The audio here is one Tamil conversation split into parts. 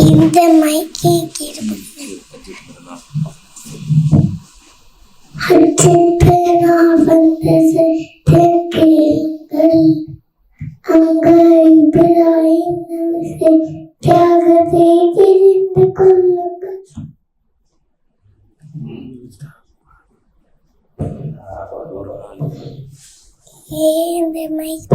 இந்த மைக்கே கிருபை அச்சித்தனா ஏன் இந்த மைக்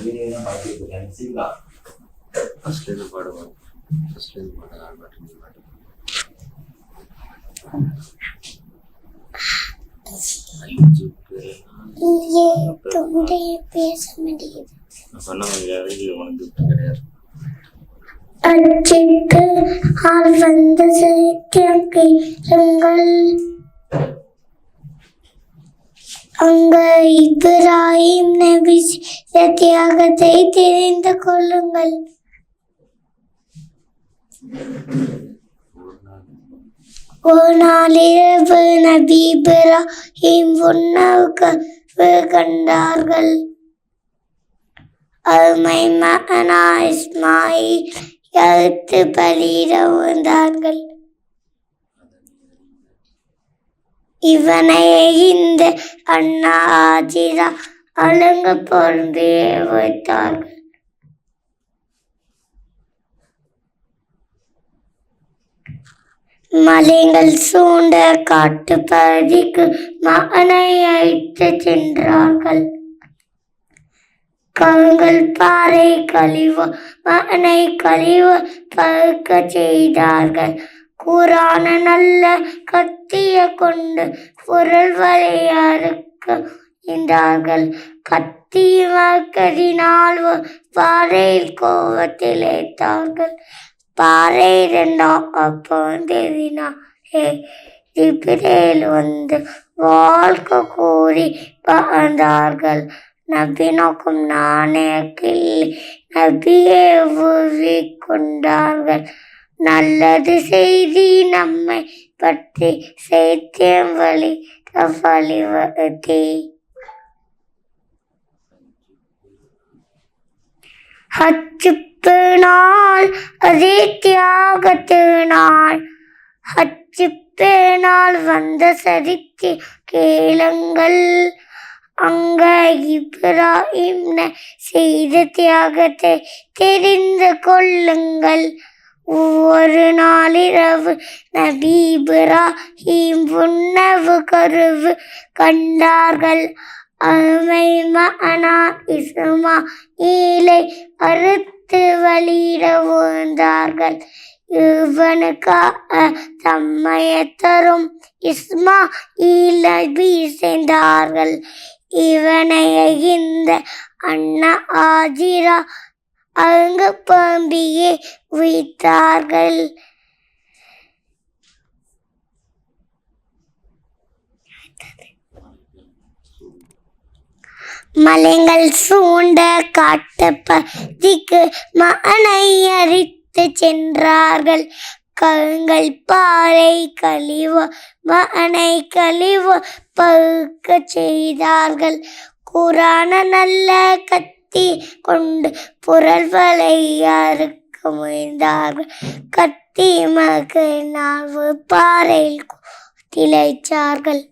வீடியோ பார்த்துட்டு இருக்கேன் சீதா ஃபஸ்ட்லேருந்து பாடுவாங்க நீ பாட்டு பேச முடியுது உனக்கு கிடையாது அச்சிட்டு ஆள் வந்து சைத்தியம் அங்க இப்ராஹிம் நபி சத்தியாகத்தை தெரிந்து கொள்ளுங்கள். ஒரு நாள் இரவு நபி இப்ராஹிம் உணவு கண்டார்கள். அருமை மகனா இஸ்மாயில் எழுத்து பலியிட வந்தார்கள். இவனை இந்த அண்ணா ஆஜிரா அலங்க பொருந்தே வைத்தார்கள் மலைகள் சூண்ட காட்டு பகுதிக்கு மகனை அழைத்து சென்றார்கள். கங்கள் பாறை கழிவு மகனை கழிவு பழுக்க செய்தார்கள். கூறான நல்ல கத்திய கொண்டு பொருள் வரையாருக்கு என்றார்கள் கத்தி மக்களினால் பாறையில் கோவத்தில் ஏற்றார்கள் பாறை அப்போ தேவினாலே திபிரேல் வந்து வாழ்க்கை கூறி பகர்ந்தார்கள் நபி நோக்கம் கிள்ளி நபியை கொண்டார்கள். நல்லது செய்தி நம்மை பற்றி சைத்தியம் வழி வழிவதே ஹச்சுப்பு நாள் அதே தியாகத்து நாள் ஹச்சுப்பு நாள் வந்த சரித்தி கேளுங்கள். அங்க இப்ராஹிம் செய்த தியாகத்தை தெரிந்து கொள்ளுங்கள். ஒரு நாளிரவு நபி இப்ராஹிம் உணவு கருவு கண்டார்கள். அமை மகனா இசுமா ஈலை அறுத்து வழியிட உந்தார்கள் இவனுக்காக தம்மைய தரும் இஸ்மா ஈலபி செய்தார்கள் இவனை இந்த அண்ணா ஆஜிரா அங்கு பம்பியே வைத்தார்கள். மலைகள் சூண்ட காட்டு பதிக்கு மகனை அரித்து சென்றார்கள். கருங்கள் பாறை கழிவு மகனை கழிவு பழுக்க செய்தார்கள். குரான நல்ல கத்தி கொண்டு புரள்களை முயன்றார்கள். கத்தி மகனாவு பாறையில் திளைச்சார்கள்.